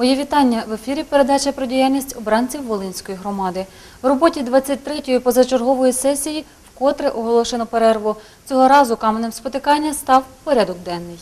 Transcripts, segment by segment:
Моє вітання в ефірі. Передача про діяльність обранців Волинської громади. В роботі 23-ї позачергової сесії вкотре оголошено перерву. Цього разу каменем спотикання став порядок денний.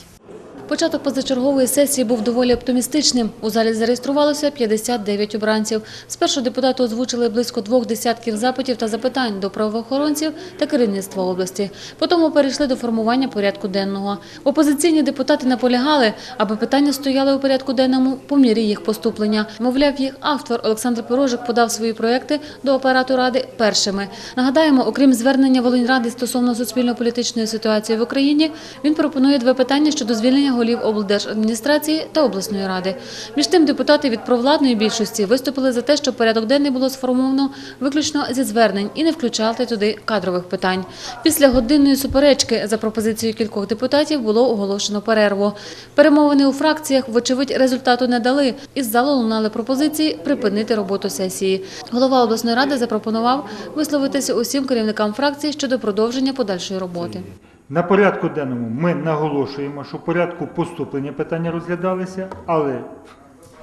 Початок позачергової сесії був доволі оптимістичним. У залі зареєструвалося 59 обранців. Спершу депутати озвучили близько двох десятків запитів та запитань до правоохоронців та керівництва області. Потім перейшли до формування порядку денного. Опозиційні депутати наполягали, аби питання стояли у порядку денному по мірі їх поступлення. Мовляв, їх автор Олександр Пирожик подав свої проекти до апарату ради першими. Нагадаємо, окрім звернення Волиньради стосовно суспільно-політичної ситуації в Україні, він пропонує два питання щодо звільнення голів облдержадміністрації та обласної ради. Між тим, депутати від провладної більшості виступили за те, щоб порядок денний було сформовано виключно зі звернень і не включати туди кадрових питань. Після годинної суперечки за пропозицією кількох депутатів було оголошено перерву. Перемовини у фракціях, вочевидь, результату не дали. Із залу лунали пропозиції припинити роботу сесії. Голова обласної ради запропонував висловитися усім керівникам фракції щодо продовження подальшої роботи. На порядку денному ми наголошуємо, що в порядку поступлення питання розглядалися, але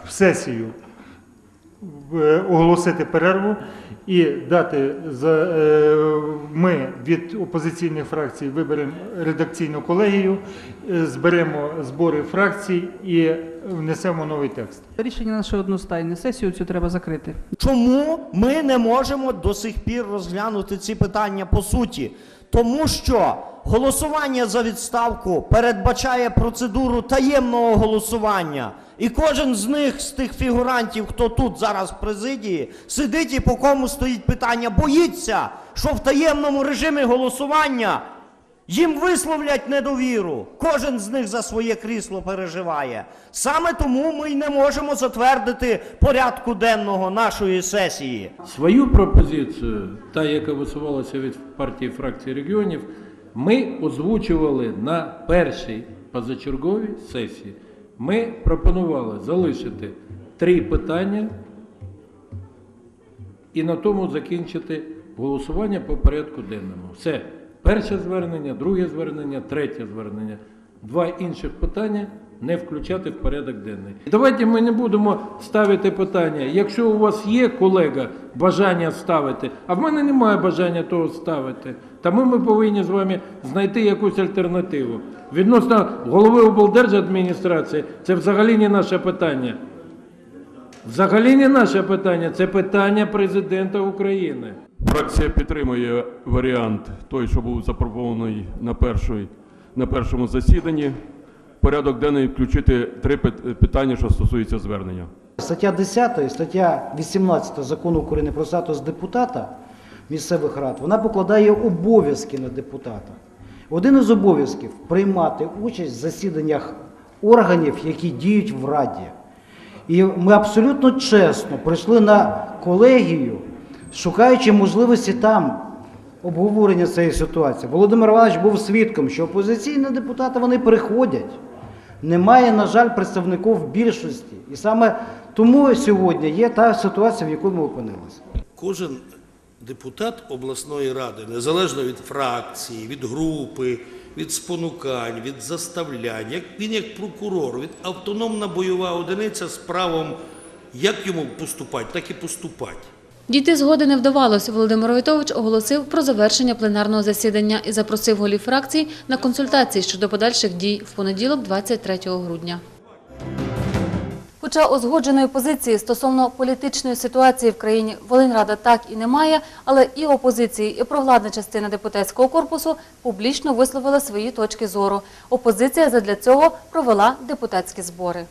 в сесію е, оголосити перерву і дати за е, ми від опозиційних фракцій виберемо редакційну колегію, е, зберемо збори фракцій і внесемо новий текст. Рішення наше одностайне. Сесію цю треба закрити. Чому ми не можемо до сих пір розглянути ці питання по суті? Тому що голосування за відставку передбачає процедуру таємного голосування. І кожен з них, з тих фігурантів, хто тут зараз в президії, сидить і по кому стоїть питання, боїться, що в таємному режимі голосування їм висловлять недовіру. Кожен з них за своє крісло переживає. Саме тому ми й не можемо затвердити порядку денного нашої сесії. Свою пропозицію, та яка висувалася від партії фракції регіонів, ми озвучували на першій позачерговій сесії. Ми пропонували залишити три питання і на тому закінчити голосування по порядку денному. Все. Перше звернення, друге звернення, третє звернення. Два інших питання не включати в порядок денний. Давайте ми не будемо ставити питання. Якщо у вас є колега бажання ставити, а в мене немає бажання того ставити, тому ми повинні з вами знайти якусь альтернативу. Відносно голови облдержадміністрації, це взагалі не наше питання. Взагалі не наше питання, це питання президента України. Фракція підтримує варіант той, що був запропонований на, першій, на першому засіданні. Порядок денний включити три питання, що стосуються звернення. Стаття 10 і стаття 18 закону України про статус депутата місцевих рад, вона покладає обов'язки на депутата. Один із обов'язків приймати участь в засіданнях органів, які діють в Раді. І ми абсолютно чесно прийшли на колегію, шукаючи можливості там обговорення цієї ситуації. Володимир Іванович був свідком, що опозиційні депутати вони приходять. Немає, на жаль, представників більшості. І саме тому сьогодні є та ситуація, в якій ми опинилися. Кожен депутат обласної ради, незалежно від фракції, від групи, від спонукань, від заставлянь, як він як прокурор, від автономна бойова одиниця з правом як йому поступати, так і поступати. Дійти згоди не вдавалося. Володимир Войтович оголосив про завершення пленарного засідання і запросив голів фракцій на консультації щодо подальших дій в понеділок, 23 грудня. Хоча узгодженої позиції стосовно політичної ситуації в країні Волиньрада так і немає, але і опозиції, і провладна частина депутатського корпусу публічно висловила свої точки зору. Опозиція задля цього провела депутатські збори.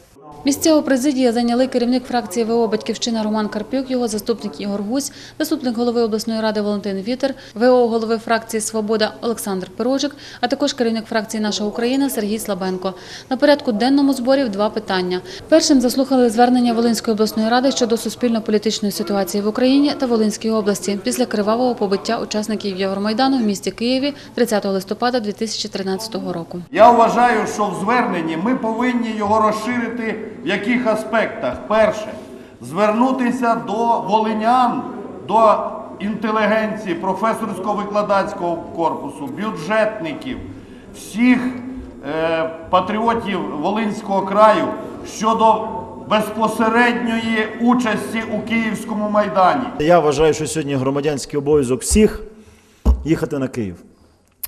Місцеву президія зайняли керівник фракції ВО «Батьківщина» Роман Карпюк, його заступник Ігор Гусь, заступник голови обласної ради Валентин Вітер, ВО голови фракції «Свобода» Олександр Пирожик, а також керівник фракції «Наша Україна» Сергій Слабенко. На порядку денному зборів два питання. Першим заслухали звернення Волинської обласної ради щодо суспільно-політичної ситуації в Україні та Волинській області після кривавого побиття учасників Євромайдану в місті Києві 30 листопада 2013 року. Я вважаю, що в зверненні ми повинні його розширити в яких аспектах. Перше, звернутися до волинян, до інтелігенції, професорсько-викладацького корпусу, бюджетників, всіх е, патріотів Волинського краю щодо безпосередньої участі у Київському майдані. Я вважаю, що сьогодні громадянський обов'язок всіх їхати на Київ.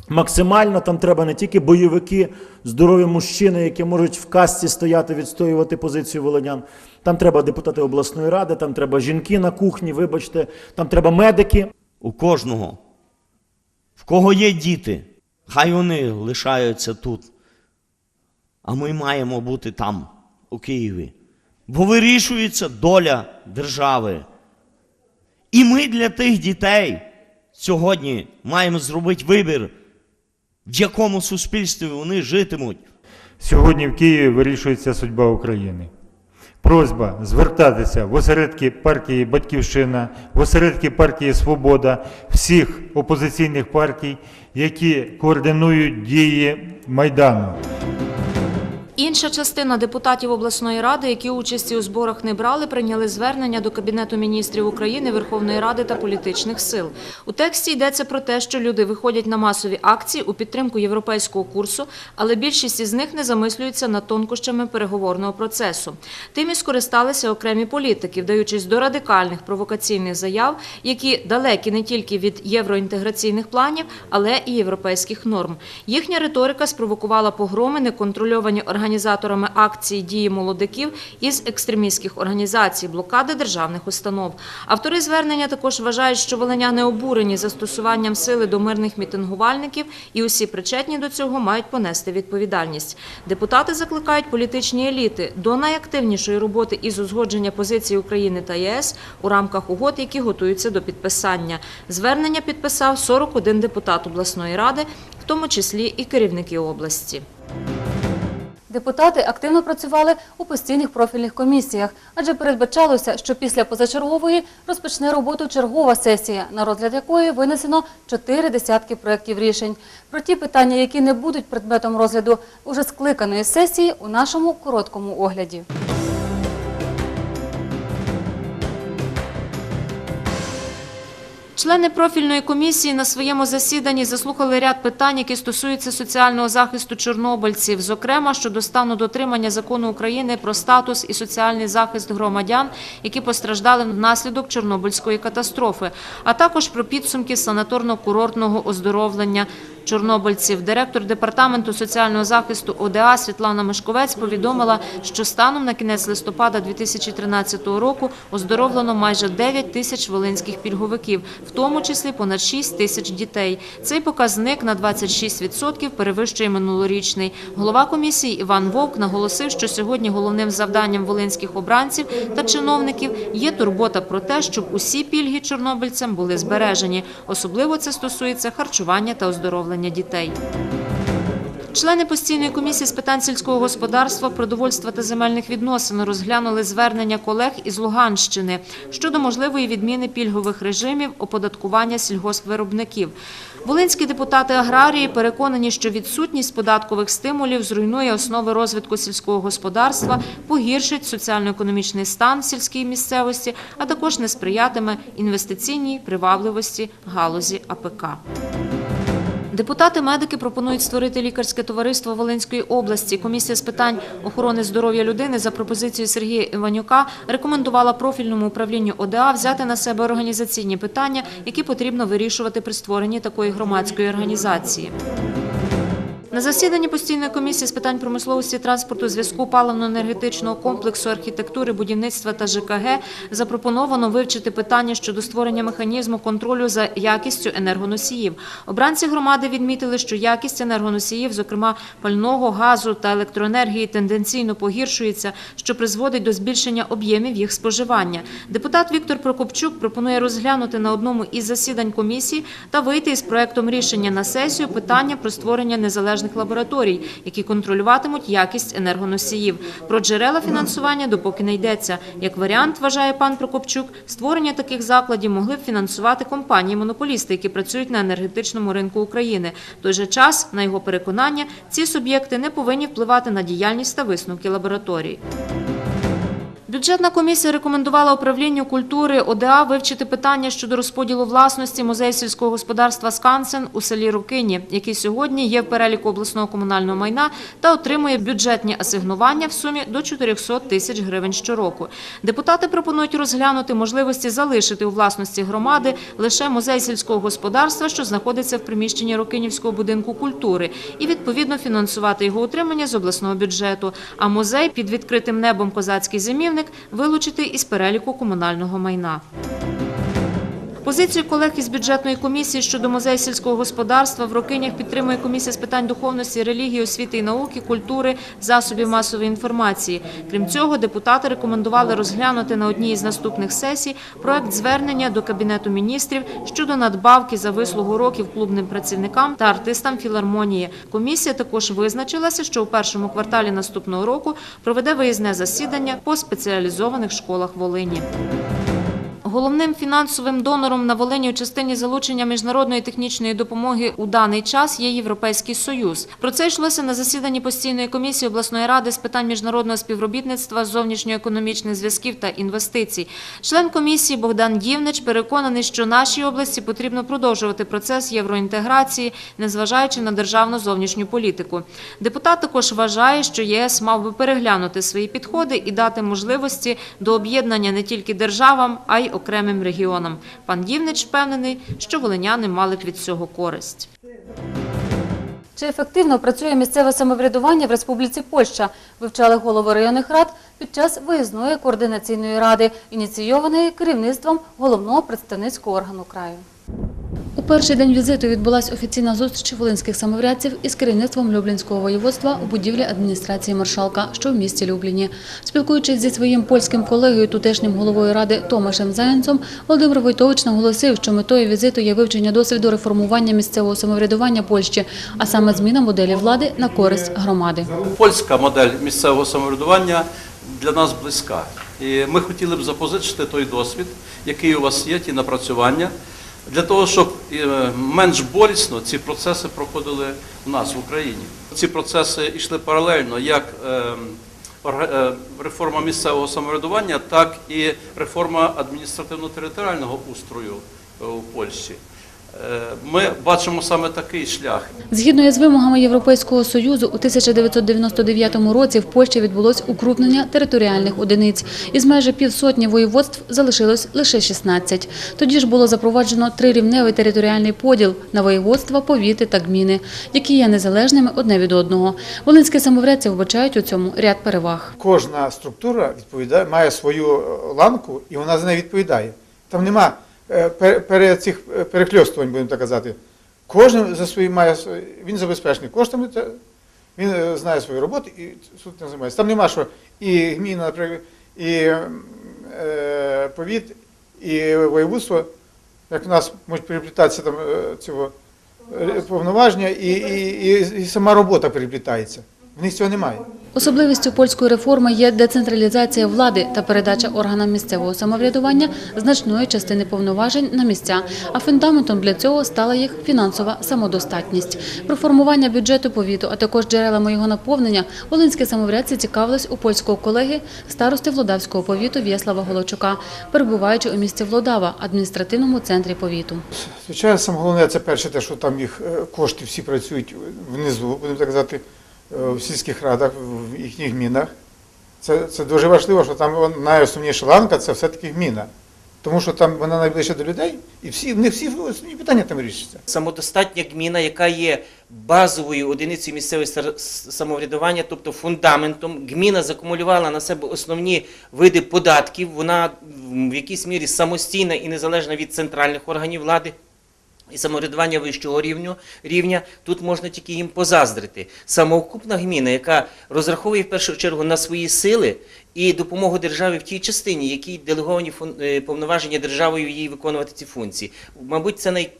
Максимально там треба не тільки бойовики, здорові мужчини, які можуть в касті стояти, відстоювати позицію волинян. Там треба депутати обласної ради, там треба жінки на кухні, вибачте, там треба медики. У кожного, в кого є діти, хай вони лишаються тут. А ми маємо бути там, у Києві. Бо вирішується доля держави. І ми для тих дітей сьогодні маємо зробити вибір, в якому суспільстві вони житимуть. Сьогодні в Києві вирішується судьба України. Просьба звертатися в осередки партії Батьківщина, в осередки партії Свобода, всіх опозиційних партій, які координують дії Майдану. Інша частина депутатів обласної ради, які участі у зборах не брали, прийняли звернення до Кабінету міністрів України, Верховної Ради та політичних сил. У тексті йдеться про те, що люди виходять на масові акції у підтримку європейського курсу, але більшість із них не замислюються над тонкощами переговорного процесу. Тим і скористалися окремі політики, вдаючись до радикальних провокаційних заяв, які далекі не тільки від євроінтеграційних планів, але і європейських норм. Їхня риторика спровокувала погроми, неконтрольовані організаторами акції дії молодиків із екстремістських організацій, блокади державних установ. Автори звернення також вважають, що волиняни обурені застосуванням сили до мирних мітингувальників, і усі причетні до цього мають понести відповідальність. Депутати закликають політичні еліти до найактивнішої роботи із узгодження позицій України та ЄС у рамках угод, які готуються до підписання. Звернення підписав 41 депутат обласної ради, в тому числі і керівники області. Депутати активно працювали у постійних профільних комісіях, адже передбачалося, що після позачергової розпочне роботу чергова сесія, на розгляд якої винесено чотири десятки проєктів рішень. Про ті питання, які не будуть предметом розгляду уже скликаної сесії, у нашому короткому огляді. Члени профільної комісії на своєму засіданні заслухали ряд питань, які стосуються соціального захисту чорнобильців, зокрема щодо стану дотримання закону України про статус і соціальний захист громадян, які постраждали внаслідок Чорнобильської катастрофи, а також про підсумки санаторно-курортного оздоровлення чорнобильців. Директор департаменту соціального захисту ОДА Світлана Мишковець повідомила, що станом на кінець листопада 2013 року оздоровлено майже 9 тисяч волинських пільговиків, в тому числі понад 6 тисяч дітей. Цей показник на 26% перевищує минулорічний. Голова комісії Іван Вовк наголосив, що сьогодні головним завданням волинських обранців та чиновників є турбота про те, щоб усі пільги чорнобильцям були збережені. Особливо це стосується харчування та оздоровлення дітей. Члени постійної комісії з питань сільського господарства, продовольства та земельних відносин розглянули звернення колег із Луганщини щодо можливої відміни пільгових режимів оподаткування сільгоспвиробників. Волинські депутати аграрії переконані, що відсутність податкових стимулів зруйнує основи розвитку сільського господарства, погіршить соціально-економічний стан сільській місцевості, а також не сприятиме інвестиційній привабливості галузі АПК. Депутати-медики пропонують створити лікарське товариство Волинської області. Комісія з питань охорони здоров'я людини за пропозицією Сергія Іванюка рекомендувала профільному управлінню ОДА взяти на себе організаційні питання, які потрібно вирішувати при створенні такої громадської організації. На засіданні постійної комісії з питань промисловості, транспорту, зв'язку, паливно-енергетичного комплексу, архітектури, будівництва та ЖКГ запропоновано вивчити питання щодо створення механізму контролю за якістю енергоносіїв. Обранці громади відмітили, що якість енергоносіїв, зокрема пального, газу та електроенергії, тенденційно погіршується, що призводить до збільшення об'ємів їх споживання. Депутат Віктор Прокопчук пропонує розглянути на одному із засідань комісії та вийти із проектом рішення на сесію питання про створення незалежних лабораторій, які контролюватимуть якість енергоносіїв. Про джерела фінансування допоки не йдеться. Як варіант, вважає пан Прокопчук, створення таких закладів могли б фінансувати компанії-монополісти, які працюють на енергетичному ринку України. В той же час, на його переконання, ці суб'єкти не повинні впливати на діяльність та висновки лабораторій. Бюджетна комісія рекомендувала управлінню культури ОДА вивчити питання щодо розподілу власності музею сільського господарства «Скансен» у селі Рукині, який сьогодні є в переліку обласного комунального майна та отримує бюджетні асигнування в сумі до 400 тисяч гривень щороку. Депутати пропонують розглянути можливості залишити у власності громади лише музей сільського господарства, що знаходиться в приміщенні Рокинівського будинку культури, і відповідно фінансувати його утримання з обласного бюджету. А музей під відкритим небом Козацький зимівник вилучити із переліку комунального майна. Позицію колег із бюджетної комісії щодо музею сільського господарства в Рокинях підтримує комісія з питань духовності, релігії, освіти і науки, культури, засобів масової інформації. Крім цього, депутати рекомендували розглянути на одній із наступних сесій проект звернення до Кабінету міністрів щодо надбавки за вислугу років клубним працівникам та артистам філармонії. Комісія також визначилася, що у першому кварталі наступного року проведе виїзне засідання по спеціалізованих школах Волині. Головним фінансовим донором на Волині у частині залучення міжнародної технічної допомоги у даний час є Європейський Союз. Про це йшлося на засіданні постійної комісії обласної ради з питань міжнародного співробітництва, зовнішньоекономічних зв'язків та інвестицій. Член комісії Богдан Дівнич переконаний, що нашій області потрібно продовжувати процес євроінтеграції, незважаючи на державну зовнішню політику. Депутат також вважає, що ЄС мав би переглянути свої підходи і дати можливості до об'єднання не тільки державам, а й окремим регіонам. Пан Дівнич впевнений, що волиняни мали б від цього користь. Чи ефективно працює місцеве самоврядування в Республіці Польща? Вивчали голови районних рад під час виїзної координаційної ради, ініційованої керівництвом головного представницького органу краю. У перший день візиту відбулася офіційна зустріч волинських самоврядців із керівництвом Люблінського воєводства у будівлі адміністрації Маршалка, що в місті Любліні. Спілкуючись зі своїм польським колегою, тутешнім головою ради Томашем Заєнцом, Володимир Войтович наголосив, що метою візиту є вивчення досвіду реформування місцевого самоврядування Польщі, а саме зміна моделі влади на користь громади. Польська модель місцевого самоврядування для нас близька. І ми хотіли б запозичити той досвід, який у вас є, ті напрацювання, для того, щоб е, менш болісно ці процеси проходили у нас в Україні. Ці процеси йшли паралельно, як е, е, реформа місцевого самоврядування, так і реформа адміністративно-територіального устрою у Польщі. Е, Ми бачимо саме такий шлях. Згідно із вимогами Європейського Союзу, у 1999 році в Польщі відбулось укрупнення територіальних одиниць. Із майже півсотні воєводств залишилось лише 16. Тоді ж було запроваджено трирівневий територіальний поділ на воєводства, повіти та гміни, які є незалежними одне від одного. Волинські самоврядці вбачають у цьому ряд переваг. Кожна структура відповідає, має свою е, ланку і вона за неї відповідає. Там нема цих е, перекльостувань, будемо так казати. Кожен за свої має він забезпечений коштами, він е, знає свою роботу і суд не займається. Там нема що і гміна, наприклад, і е, повіт, і воєводство, як в нас можуть переплітатися там е, цього е, повноваження, і, і, і, і сама робота переплітається. В них цього немає. Особливістю польської реформи є децентралізація влади та передача органам місцевого самоврядування значної частини повноважень на місця. А фундаментом для цього стала їх фінансова самодостатність. Про формування бюджету повіту, а також джерелами його наповнення, волинські самоврядці цікавились у польського колеги старости Влодавського повіту В'яслава Голочука, перебуваючи у місті Влодава, адміністративному центрі повіту. Звичайно, саме головне це перше, те, що там їх е, кошти всі працюють внизу, будемо так казати, в сільських радах, в їхніх гмінах. Це, це дуже важливо, що там найосновніша ланка це все-таки гміна. Тому що там вона найближче до людей, і всі, них всі основні питання там вирішуються. самодостатня гміна, яка є базовою одиницею місцевого самоврядування, тобто фундаментом. Гміна закумулювала на себе основні види податків. Вона в якійсь мірі самостійна і незалежна від центральних органів влади. І самоврядування вищого рівню, рівня, тут можна тільки їм позаздрити. Самоокупна гміна, яка розраховує в першу чергу на свої сили і допомогу державі в тій частині, якій делеговані е, повноваження державою їй виконувати ці функції. Мабуть, це най...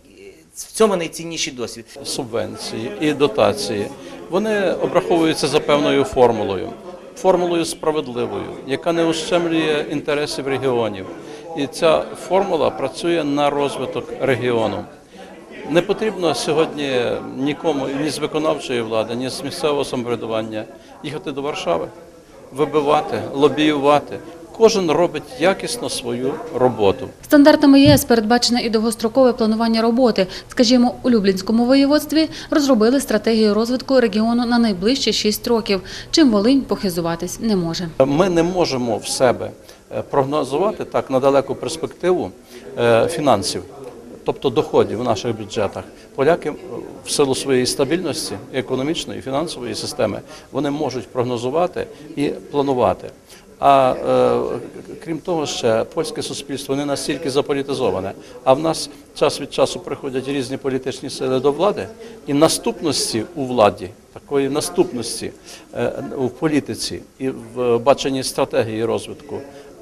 в цьому найцінніший досвід. субвенції і дотації, вони обраховуються за певною формулою, формулою справедливою, яка не ущемлює інтересів регіонів. І ця формула працює на розвиток регіону. Не потрібно сьогодні нікому ні з виконавчої влади, ні з місцевого самоврядування їхати до Варшави, вибивати, лобіювати. кожен робить якісно свою роботу. Стандартами ЄС передбачене і довгострокове планування роботи. Скажімо, у Люблінському воєводстві розробили стратегію розвитку регіону на найближчі 6 років, чим Волинь похизуватись не може. Ми не можемо в себе е, прогнозувати так на далеку перспективу е, фінансів, тобто доходів в наших бюджетах. Поляки е, в силу своєї стабільності економічної фінансової системи вони можуть прогнозувати і планувати. А е, крім того, ще польське суспільство не настільки заполітизоване. А в нас час від часу приходять різні політичні сили до влади, і наступності у владі, такої наступності е, у політиці і в баченні стратегії розвитку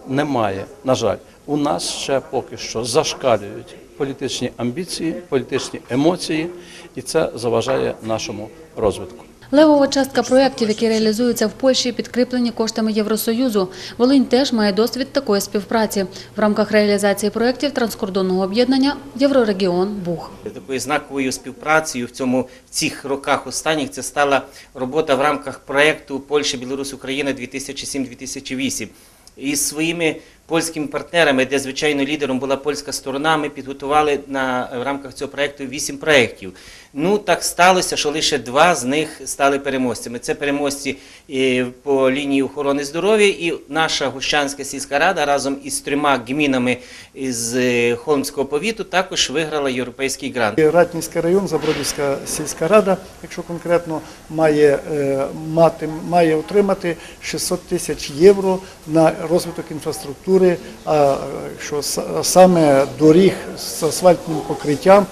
немає. На жаль, у нас ще поки що зашкалюють політичні амбіції, політичні емоції, і це заважає нашому розвитку. Левова частка проєктів, які реалізуються в Польщі, підкріплені коштами Євросоюзу. Волинь теж має досвід такої співпраці в рамках реалізації проєктів транскордонного об'єднання Єврорегіон Буг. Такою знаковою співпрацею в цьому в цих роках останніх це стала робота в рамках проєкту Польща, Білорусь, Україна 2007-2008. І з своїми польськими партнерами, де звичайно лідером була польська сторона, ми підготували на в рамках цього проєкту вісім проєктів. Ну так сталося, що лише два з них стали переможцями. Це переможці е, по лінії охорони здоров'я, і наша Гущанська сільська рада разом із трьома гмінами із е, Холмського повіту також виграла європейський грант. Ратнівський район, Забродівська сільська рада, якщо конкретно, має, е, мати, має отримати 600 тисяч євро на розвиток інфраструктури, а що саме доріг з асфальтним покриттям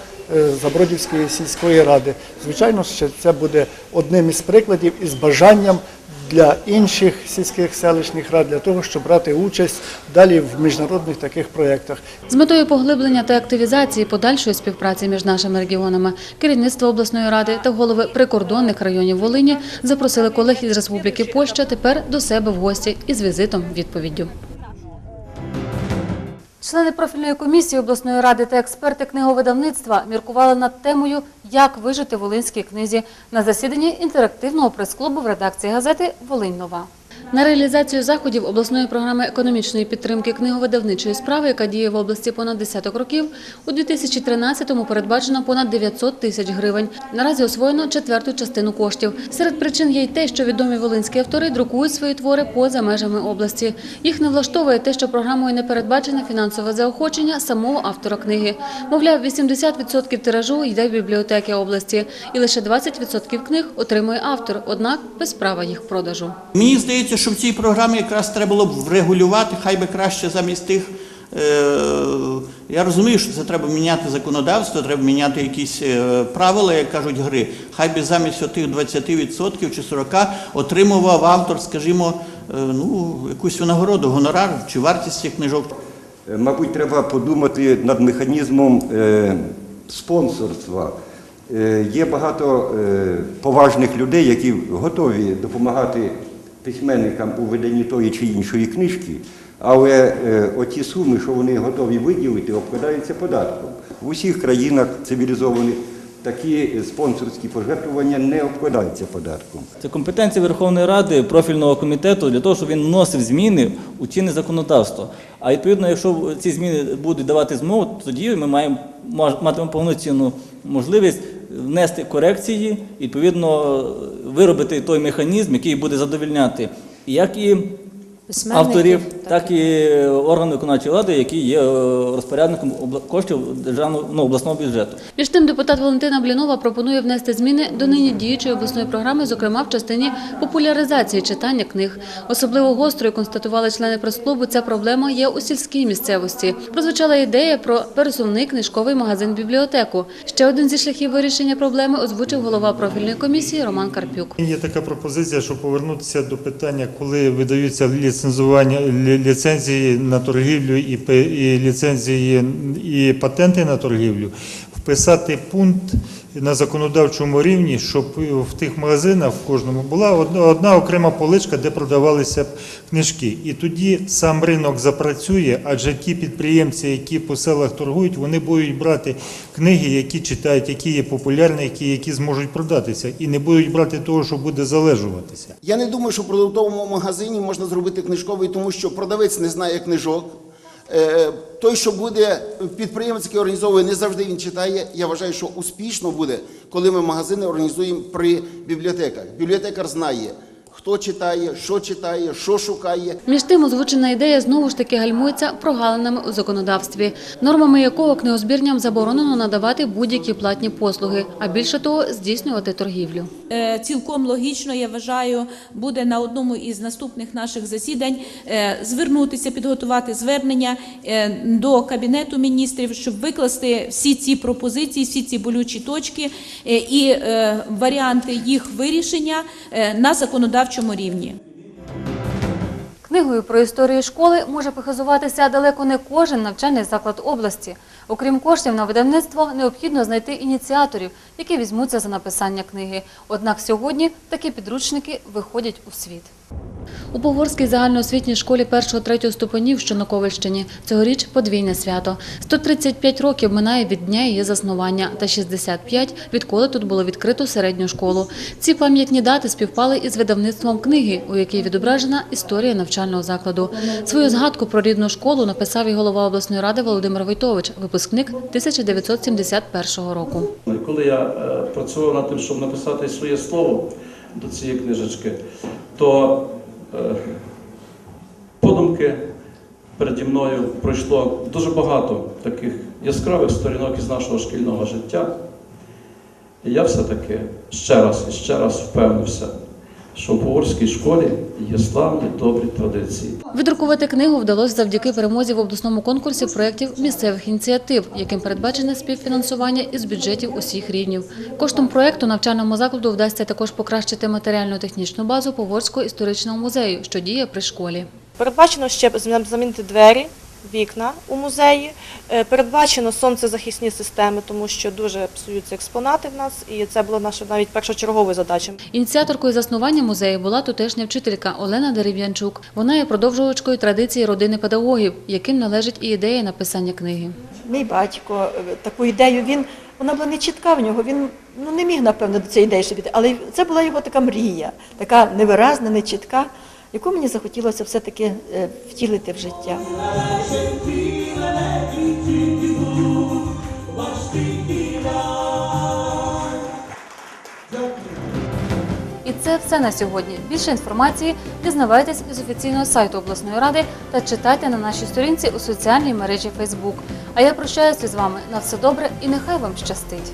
Забродівської сільської ради. Звичайно, що це буде одним із прикладів із бажанням для інших сільських селищних рад для того, щоб брати участь далі в міжнародних таких проєктах. З метою поглиблення та активізації подальшої співпраці між нашими регіонами керівництво обласної ради та голови прикордонних районів Волині запросили колег із Республіки Польща тепер до себе в гості із візитом відповіддю. Члени профільної комісії обласної ради та експерти книговидавництва міркували над темою Як вижити волинській книзі на засіданні інтерактивного прес-клубу в редакції газети Волинь Нова. На реалізацію заходів обласної програми економічної підтримки книговидавничої справи, яка діє в області понад десяток років, у 2013-му передбачено понад 900 тисяч гривень. Наразі освоєно четверту частину коштів. Серед причин є й те, що відомі волинські автори друкують свої твори поза межами області. Їх не влаштовує те, що програмою не передбачене фінансове заохочення самого автора книги. Мовляв, 80% тиражу йде в бібліотеки області, і лише 20% книг отримує автор, однак без права їх продажу. Мені здається, що в цій програмі якраз треба було б врегулювати, хай би краще замість тих. Е, я розумію, що це треба міняти законодавство, треба міняти якісь е, правила, як кажуть, гри. Хай би замість отих 20% чи 40% отримував автор, скажімо, е, ну, якусь винагороду, гонорар чи вартість цих книжок. Мабуть, треба подумати над механізмом спонсорства. Є багато поважних людей, які готові допомагати письменникам у виданні тої чи іншої книжки, але е, оті суми, що вони готові виділити, обкладаються податком. В усіх країнах цивілізованих такі спонсорські пожертвування не обкладаються податком. Це компетенція Верховної Ради профільного комітету для того, щоб він вносив зміни у чинне законодавство. А відповідно, якщо ці зміни будуть давати змогу, тоді ми маємо матимемо повноцінну можливість внести корекції, відповідно виробити той механізм, який буде задовільняти як і авторів, так і органи виконавчої влади, які є е, розпорядником коштів державного ну, обласного бюджету. Між тим, депутат Валентина Блінова пропонує внести зміни до нині діючої обласної програми, зокрема в частині популяризації читання книг. Особливо гострою констатували члени прес-клубу. Ця проблема є у сільській місцевості. Прозвучала ідея про пересувний книжковий магазин бібліотеку. Ще один зі шляхів вирішення проблеми озвучив голова профільної комісії Роман Карпюк. Є така пропозиція, щоб повернутися до питання, коли видаються ліцензування лі- ліцензії на торгівлю і, і ліцензії і патенти на торгівлю. В вписати пункт на законодавчому рівні, щоб в тих магазинах в кожному була одна окрема поличка, де продавалися книжки. І тоді сам ринок запрацює, адже ті підприємці, які по селах торгують, вони будуть брати книги, які читають, які є популярні, які, які зможуть продатися, і не будуть брати того, що буде залежуватися. Я не думаю, що в продуктовому магазині можна зробити книжковий, тому що продавець не знає книжок. Е, Той, що буде підприємець, який організовує, не завжди він читає. Я вважаю, що успішно буде, коли ми магазини організуємо при бібліотеках. Бібліотекар знає, хто читає, що читає, що шукає. Між тим, озвучена ідея знову ж таки гальмується прогалинами у законодавстві, нормами якого книгозбірням заборонено надавати будь-які платні послуги, а більше того, здійснювати торгівлю. Е, Цілком логічно, я вважаю, буде на одному із наступних наших засідань е, звернутися, підготувати звернення е, до Кабінету міністрів, щоб викласти всі ці пропозиції, всі ці болючі точки е, і е, варіанти їх вирішення е, на законодавчому рівні. Книгою про історію школи може похизуватися далеко не кожен навчальний заклад області. Окрім коштів на видавництво, необхідно знайти ініціаторів, які візьмуться за написання книги. Однак сьогодні такі підручники виходять у світ. У Погорській загальноосвітній школі 1-3 ступенів, що на Ковальщині, цьогоріч подвійне свято. 135 років минає від дня її заснування та 65 – відколи тут було відкрито середню школу. Ці пам'ятні дати співпали із видавництвом книги, у якій відображена історія навчального закладу. Свою згадку про рідну школу написав і голова обласної ради Володимир Войтович, випускник 1971 року. Коли я е, працював над тим, щоб написати своє слово до цієї книжечки, то подумки переді мною пройшло дуже багато таких яскравих сторінок із нашого шкільного життя. І я все-таки ще раз і ще раз впевнився, що в Поворській школі є славні добрі традиції. Видрукувати книгу вдалося завдяки перемозі в обласному конкурсі проєктів місцевих ініціатив, яким передбачене співфінансування із бюджетів усіх рівнів. Коштом проєкту навчальному закладу вдасться також покращити матеріально-технічну базу Поворського історичного музею, що діє при школі. Передбачено ще замінити двері, вікна у музеї. Е, Передбачено сонцезахисні системи, тому що дуже псуються експонати в нас, і це була наша навіть першочергова задача. Ініціаторкою заснування музею була тутешня вчителька Олена Дерев'янчук. Вона є продовжувачкою традиції родини педагогів, яким належить і ідея написання книги. Мій батько е, таку ідею він. Вона була не чітка в нього. Він ну не міг напевно до цієї ідеї шибіти, але це була його така мрія, така невиразна, нечітка, яку мені захотілося все-таки е, втілити в життя. І це все на сьогодні. Більше інформації дізнавайтесь із офіційного сайту обласної ради та читайте на нашій сторінці у соціальній мережі Facebook. А я прощаюся з вами на все добре і нехай вам щастить.